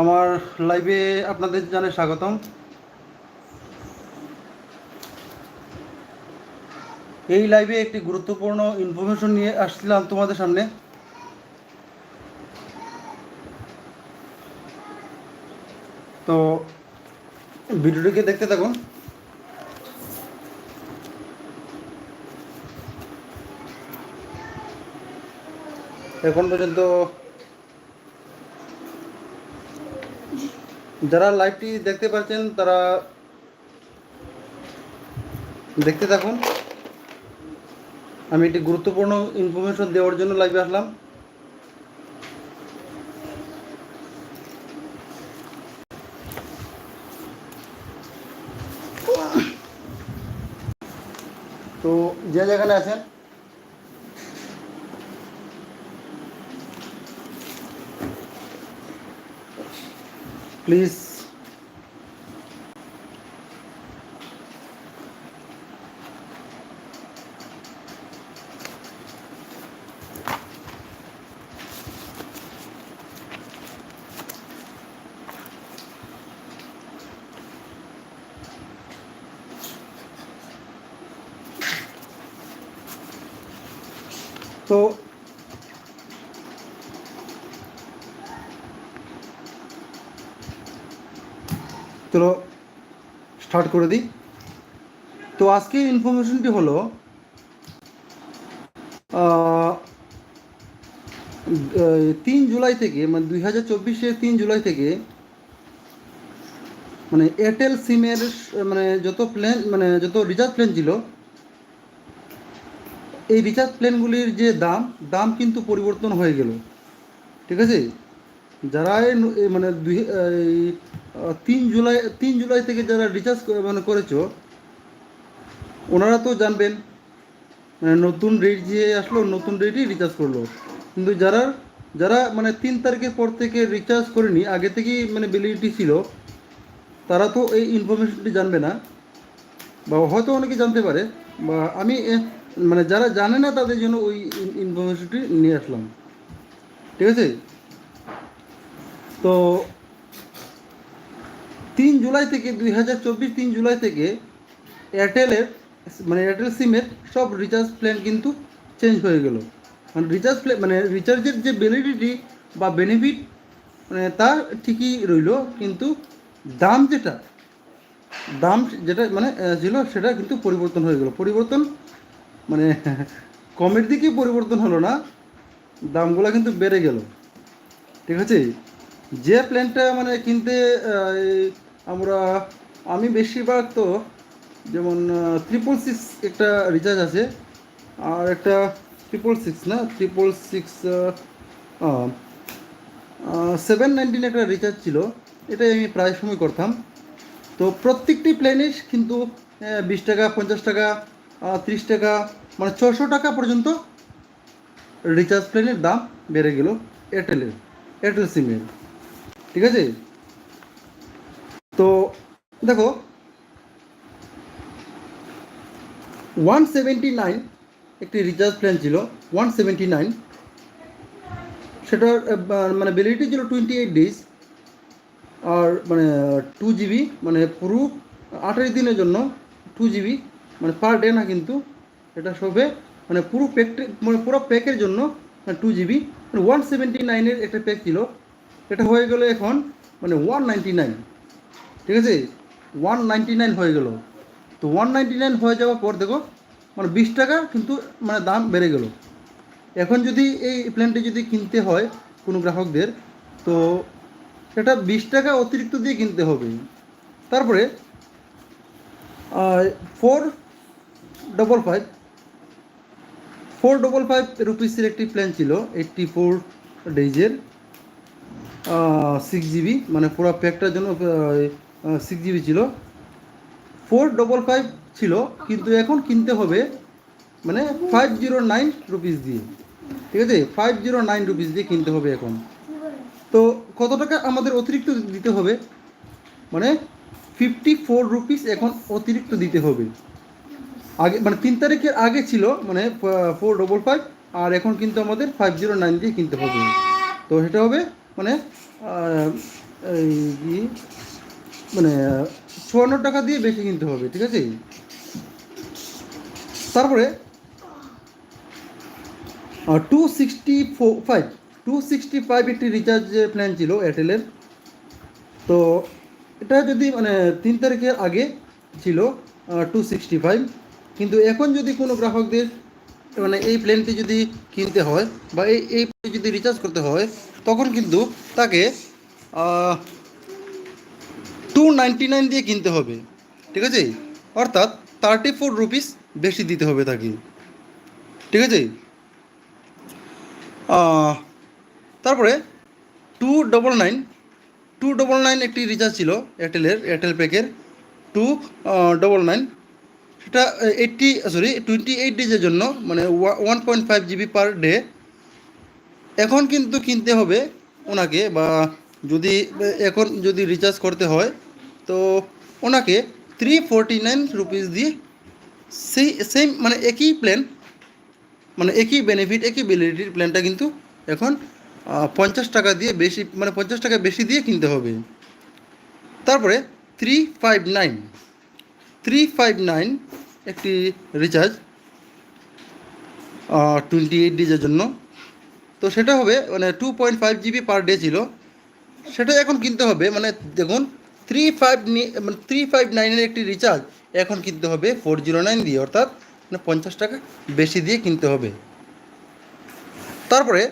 আমার লাইভে আপনাদের জানাই স্বাগতম। এই লাইভে একটি গুরুত্বপূর্ণ ইনফরমেশন নিয়ে আসছিলাম তোমাদের সামনে। তো ভিডিওটিকে দেখতে থাকুন। এখন পর্যন্ত যারা লাইভটি দেখতে পাচ্ছেন, তারা দেখতে থাকুন। আমি একটি গুরুত্বপূর্ণ ইনফরমেশন দেওয়ার জন্য লাইভে আসলাম। তো যে যেখানে আছেন প্লিজ তো চলো স্টার্ট করে দিই। তো আজকের ইনফরমেশনটি হলো তিন জুলাই থেকে মানে দুই হাজার চব্বিশের তিন জুলাই থেকে মানে এয়ারটেল সিমের মানে যত প্ল্যান মানে যত রিচার্জ প্ল্যান ছিল, এই রিচার্জ প্ল্যানগুলির যে দাম দাম কিন্তু পরিবর্তন হয়ে গেল। ঠিক আছে? যারা মানে দুই তিন জুলাই তিন জুলাই থেকে যারা রিচার্জ মানে করেছ, ওনারা তো জানবেন মানে নতুন রেট যে আসলো, নতুন রেটই রিচার্জ করল। কিন্তু যারা যারা মানে তিন তারিখের পর থেকে রিচার্জ করেনি, আগে থেকেই মানে ভ্যালিডিটি ছিল, তারা তো এই ইনফরমেশনটি জানবে না। বা হয়তো অনেকে জানতে পারে, বা আমি মানে যারা জানে না, তাদের জন্য ওই ইনফরমেশনটি নিয়ে আসলাম। ঠিক আছে? তো তিন জুলাই থেকে দুই হাজার চব্বিশ তিন জুলাই থেকে এয়ারটেলের মানে এয়ারটেল সিমের সব রিচার্জ প্ল্যান কিন্তু চেঞ্জ হয়ে গেল। মানে রিচার্জ প্ল্যান মানে রিচার্জের যে ভ্যালিডিটি বা বেনিফিট মানে তা ঠিকই রইল, কিন্তু দাম যেটা দাম যেটা মানে ছিল সেটা কিন্তু পরিবর্তন হয়ে গেল। পরিবর্তন মানে কমের দিকে পরিবর্তন হলো না, দামগুলো কিন্তু বেড়ে গেল। ঠিক আছে? যে প্ল্যানটা মানে কিনতে আমরা, আমি বেশিরভাগ তো যেমন ট্রিপল সিক্স একটা রিচার্জ আছে, আর একটা ট্রিপল সিক্স না? ট্রিপল সিক্স সেভেন নাইনটিন একটা রিচার্জ ছিল, এটাই আমি প্রায় সময় করতাম। তো প্রত্যেকটি প্ল্যানে কিন্তু বিশ টাকা, পঞ্চাশ টাকা ত্রিশ টাকা মানে ছশো টাকা পর্যন্ত রিচার্জ প্ল্যানের দাম বেড়ে গেল এয়ারটেলের এয়ারটেল সিমের ঠিক আছে? তো দেখো ওয়ান সেভেন্টি নাইন একটি রিচার্জ প্ল্যান ছিল ওয়ান সেভেন্টি নাইন সেটার মানে ভ্যালিডিটি ছিল টোয়েন্টি এইট ডেজ আর মানে টু জিবি মানে পুরো আঠাশ দিনের জন্য টু জিবি মানে পার ডে না কিন্তু, এটা সবে মানে পুরো প্যাক মানে পুরো প্যাকের জন্য টু জিবি মানে ওয়ান সেভেন্টি নাইনের একটা প্যাক ছিল, এটা হয়ে গেল এখন মানে ওয়ান নাইনটি নাইন ঠিক আছে? ওয়ান নাইনটি নাইন হয়ে গেল। তো ওয়ান নাইনটি নাইন হয়ে যাওয়ার পর দেখো মানে বিশ টাকা কিন্তু মানে দাম বেড়ে গেল। এখন যদি এই প্ল্যানটি যদি কিনতে হয় কোনো গ্রাহকদের, তো সেটা বিশ টাকা অতিরিক্ত দিয়ে কিনতে হবে। তারপরে four double five four double five রুপিসের একটি প্ল্যান ছিল এইটটি ফোর ডেজের সিক্স জিবি মানে পুরো প্যাকটার জন্য সিক্স জিবি ছিল। ফোর ডবল ফাইভ ছিল, কিন্তু এখন কিনতে হবে মানে ফাইভ জিরো নাইন রুপিস দিয়ে। ঠিক আছে? ফাইভ জিরো নাইন রুপিস দিয়ে কিনতে হবে এখন। তো কত টাকা আমাদের অতিরিক্ত দিতে হবে? মানে ফিফটি ফোর রুপিস এখন অতিরিক্ত দিতে হবে। আগে মানে তিন তারিখের আগে ছিল মানে ফোর ডবল ফাইভ আর এখন কিন্তু আমাদের ফাইভ জিরো নাইন দিয়ে কিনতে হবে। তো সেটা হবে মানে এই মানে চুয়ান্ন টাকা দিয়ে বেশি কিনতে হবে, ঠিক আছে? তারপরে two sixty five two sixty five একটি রিচার্জের প্ল্যান ছিল এয়ারটেলের তো এটা যদি মানে তিন তারিখের আগে ছিল টু সিক্সটি ফাইভ কিন্তু এখন যদি কোনো গ্রাহকদের মানে এই প্ল্যানটি যদি কিনতে হয় বা এই এই যদি রিচার্জ করতে হয়, তখন কিন্তু তাকে নাইনটি নাইন দিয়ে কিনতে হবে, ঠিক আছে? অর্থাৎ থার্টি ফোর রুপিস বেশি দিতে হবে তাকে, ঠিক আছে? তারপরে two double nine two double nine একটি রিচার্জ ছিল এয়ারটেলের এয়ারটেল প্যাকের টু ডবল নাইন সেটা এইটটি সরি টোয়েন্টি এইট ডেজের জন্য মানে one point five GB per day এখন কিন্তু কিনতে হবে ওনাকে বা যদি, এখন যদি রিচার্জ করতে হয় তো ওনাকে থ্রি ফোরটি নাইন রুপিস দিয়ে সেই সেম মানে একই প্ল্যান মানে একই বেনিফিট একই ভ্যালিডিটির প্ল্যানটা কিন্তু এখন পঞ্চাশ টাকা দিয়ে বেশি মানে পঞ্চাশ টাকা বেশি দিয়ে কিনতে হবে। তারপরে three five nine three five nine একটি রিচার্জ টোয়েন্টি এইট ডেজের জন্য। তো সেটা হবে মানে two point five GB per day ছিল। সেটা এখন কিনতে হবে মানে দেখুন থ্রি ফাইভ মানে থ্রি ফাইভ নাইনের একটি রিচার্জ এখন কিনতে হবে ফোর জিরো নাইন দিয়ে, অর্থাৎ মানে পঞ্চাশ টাকা বেশি দিয়ে কিনতে হবে। তারপরে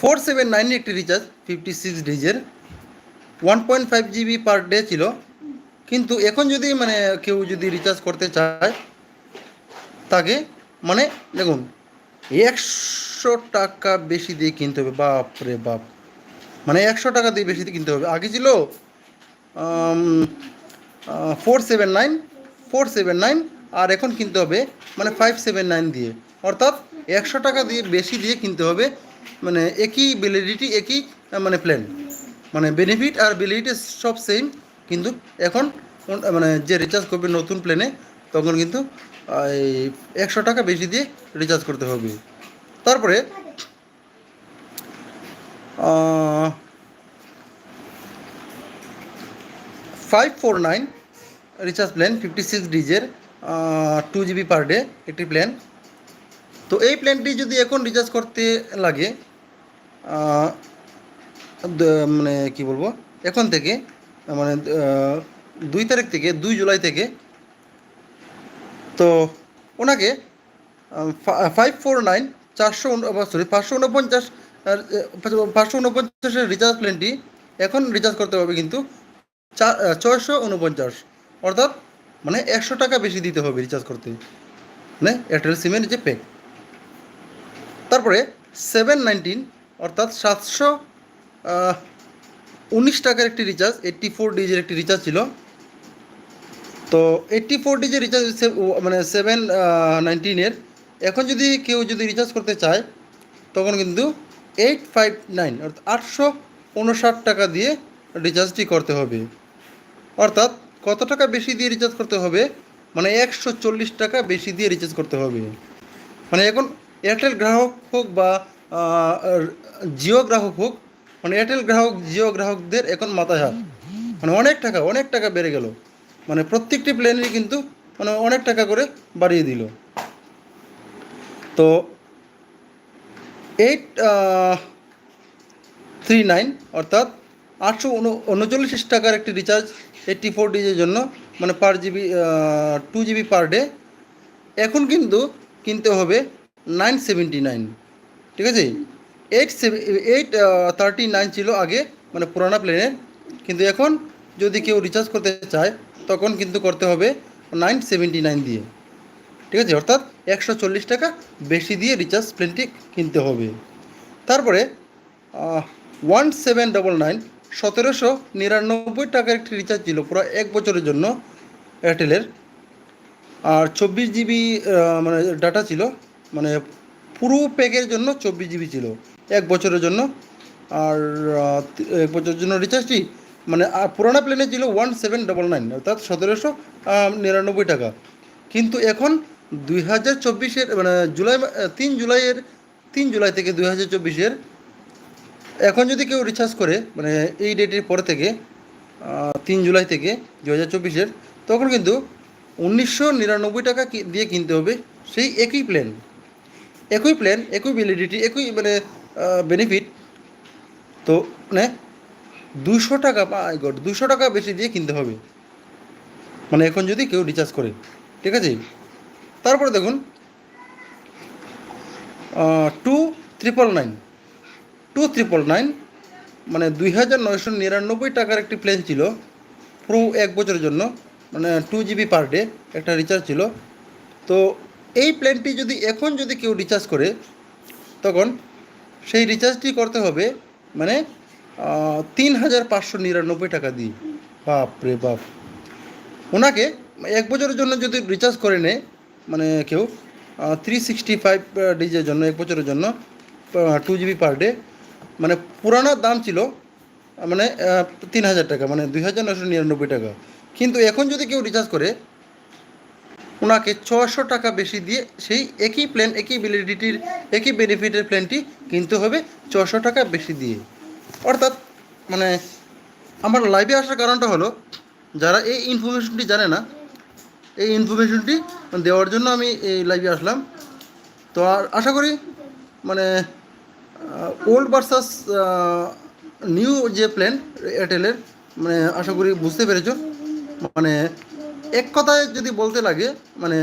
ফোর সেভেন নাইনের একটি recharge fifty six ডেজের one point five GB per day ছিল। কিন্তু এখন যদি মানে কেউ যদি রিচার্জ করতে চায়, তাকে মানে দেখুন, একশো টাকা বেশি দিয়ে কিনতে হবে। বাপ রে বাপ। মানে একশো টাকা দিয়ে বেশি কিনতে হবে। আগে ছিল four seven nine four seven nine আর এখন কিনতে হবে মানে ফাইভ সেভেন নাইন দিয়ে। অর্থাৎ একশো টাকা দিয়ে বেশি দিয়ে কিনতে হবে মানে একই ভ্যালিডিটি একই মানে প্ল্যান মানে বেনিফিট আর ভ্যালিডিটি সব সেম কিন্তু এখন মানে যে রিচার্জ করবে নতুন প্ল্যানে তখন কিন্তু এই একশো টাকা বেশি দিয়ে রিচার্জ করতে হবে। তারপরে five four nine recharge plan fifty six ডিজের two GB per day একটি প্ল্যান তো এই প্ল্যানটি যদি এখন রিচার্জ করতে লাগে মানে কি বলব, এখন থেকে মানে দুই তারিখ থেকে, দুই জুলাই থেকে, তো ওনাকে ফাইভ ফোর নাইন চারশো সরি পাঁচশো উনপঞ্চাশ পাঁচশো উনপঞ্চাশের রিচার্জ প্ল্যানটি এখন রিচার্জ করতে হবে কিন্তু চা ছয়শো উনপঞ্চাশ অর্থাৎ মানে একশো টাকা বেশি দিতে হবে রিচার্জ করতে। মানে এয়ারটেল সিমের যে প্যাক তারপরে সেভেন নাইনটিন অর্থাৎ সাতশো উনিশ টাকার একটি রিচার্জ এইট্টি ফোর ডিজের একটি রিচার্জ ছিল। তো এইট্টি ফোর ডিজের রিচার্জ মানে সেভেন নাইনটিনের এখন যদি কেউ যদি রিচার্জ করতে চায়, তখন কিন্তু এইট ফাইভ নাইন অর্থাৎ আটশো উনষাট টাকা দিয়ে রিচার্জটি করতে হবে। অর্থাৎ কত টাকা বেশি দিয়ে রিচার্জ করতে হবে? মানে একশো চল্লিশ টাকা বেশি দিয়ে রিচার্জ করতে হবে। মানে এখন এয়ারটেল গ্রাহক হোক বা জিও গ্রাহক হোক মানে এয়ারটেল গ্রাহক, জিও গ্রাহকদের এখন মাথায় হাত। মানে অনেক টাকা অনেক টাকা বেড়ে গেল। মানে প্রত্যেকটি প্ল্যানেরই কিন্তু মানে অনেক টাকা করে বাড়িয়ে দিল। তো এইট থ্রি নাইন অর্থাৎ আটশো উনচল্লিশ টাকার একটি রিচার্জ এইট্টি ফোর ডিজের জন্য মানে per GB two GB per day এখন কিন্তু কিনতে হবে নাইন সেভেন্টি নাইন ঠিক আছে? Eight seven eight thirty nine ছিল আগে মানে পুরানা প্ল্যানের কিন্তু এখন যদি কেউ রিচার্জ করতে চায়, তখন কিন্তু করতে হবে নাইন সেভেন্টি নাইন দিয়ে। ঠিক আছে? অর্থাৎ একশো চল্লিশ টাকা বেশি দিয়ে রিচার্জ প্ল্যানটি কিনতে হবে। তারপরে ওয়ান সেভেন ডবল নাইন সতেরোশো নিরানব্বই টাকার একটি রিচার্জ ছিল পুরো এক বছরের জন্য এয়ারটেলের আর চব্বিশ জিবি মানে ডাটা ছিল মানে পুরো প্যাকের জন্য চব্বিশ জিবি ছিল এক বছরের জন্য। আর এক বছরের জন্য রিচার্জটি মানে পুরোনো প্ল্যানে ছিল ওয়ান সেভেন ডবল নাইন অর্থাৎ সতেরোশো নিরানব্বই টাকা। কিন্তু এখন দুই হাজার চব্বিশের মানে জুলাই, তিন জুলাইয়ের, তিন জুলাই থেকে দুই হাজার চব্বিশের এখন যদি কেউ রিচার্জ করে মানে এই ডেটের পরে থেকে তিন জুলাই থেকে দু হাজার চব্বিশের, তখন কিন্তু উনিশশো নিরানব্বই টাকা দিয়ে কিনতে হবে সেই একই প্ল্যান একই প্ল্যান একই ভ্যালিডিটি একই মানে বেনিফিট তো মানে দুশো টাকা গড দুশো টাকা বেশি দিয়ে কিনতে হবে। মানে এখন যদি কেউ রিচার্জ করে, ঠিক আছে? তারপরে দেখুন two triple nine two triple nine মানে দুই হাজার নয়শো নিরানব্বই টাকার একটি প্ল্যান ছিল, পুরো এক বছরের জন্য মানে টু জিবি পার ডে একটা রিচার্জ ছিল। তো এই প্ল্যানটি যদি এখন যদি কেউ রিচার্জ করে, তখন সেই রিচার্জটি করতে হবে মানে তিন হাজার পাঁচশো নিরানব্বই টাকা দিয়ে। বাপ রে বাপ। ওনাকে এক বছরের জন্য যদি রিচার্জ করে নেয় মানে কেউ থ্রি সিক্সটি ফাইভ ডিজের জন্য, এক বছরের জন্য টু জিবি পার ডে মানে পুরানো দাম ছিল মানে তিন হাজার টাকা মানে দুই হাজার নশো নিরানব্বই টাকা। কিন্তু এখন যদি কেউ রিচার্জ করে, ওনাকে ছশো টাকা বেশি দিয়ে সেই একই প্ল্যান একই ভ্যালিডিটির একই বেনিফিটের প্ল্যানটি কিনতে হবে ছশো টাকা বেশি দিয়ে। অর্থাৎ মানে আমার লাইভে আসার কারণটা হলো, যারা এই ইনফরমেশনটি জানে না, এই ইনফরমেশনটি দেওয়ার জন্য আমি এই লাইভে আসলাম। তো আর আশা করি মানে ওল্ড ভার্সাস নিউ যে প্ল্যান এয়ারটেলের মানে আশা করি বুঝতে পেরেছ। মানে এক কথায় যদি বলতে লাগে মানে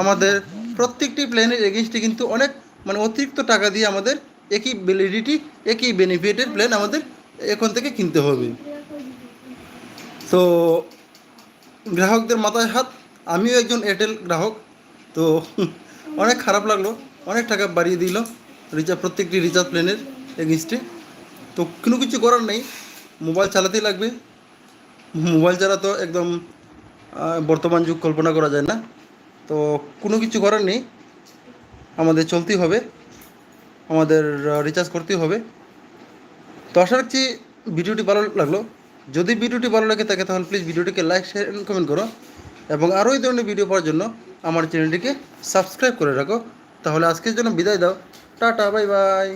আমাদের প্রত্যেকটি প্ল্যানের এগেনস্টে কিন্তু অনেক মানে অতিরিক্ত টাকা দিয়ে আমাদের একই ভ্যালিডিটি একই বেনিফিটের প্ল্যান আমাদের এখন থেকে কিনতে হবে। তো গ্রাহকদের মাথায় হাত, আমিও একজন এয়ারটেল গ্রাহক, তো অনেক খারাপ লাগল, অনেক টাকা বাড়িয়ে দিল। রিচার্জ প্রত্যেকটি রিচার্জ প্ল্যানের এগেনস্টে তো কোনো কিছু করার নেই, মোবাইল চালাতেই লাগবে। মোবাইল ছাড়া তো একদম বর্তমান যুগ কল্পনা করা যায় না। তো কোনো কিছু করার নেই। আমাদের চলতেই হবে। আমাদের রিচার্জ করতেই হবে। তো আশা রাখছি ভিডিওটি ভালো লাগল। যদি ভিডিওটি ভালো লাগে থাকে, তাহলে প্লিজ ভিডিওটিকে লাইক শেয়ার অ্যান্ড কমেন্ট করো। এবং আরও এই ধরনের ভিডিও পাওয়ার জন্য আমার চ্যানেলটিকে সাবস্ক্রাইব করে রাখো। তাহলে আজকের জন্য বিদায় দাও। Tata bye bye.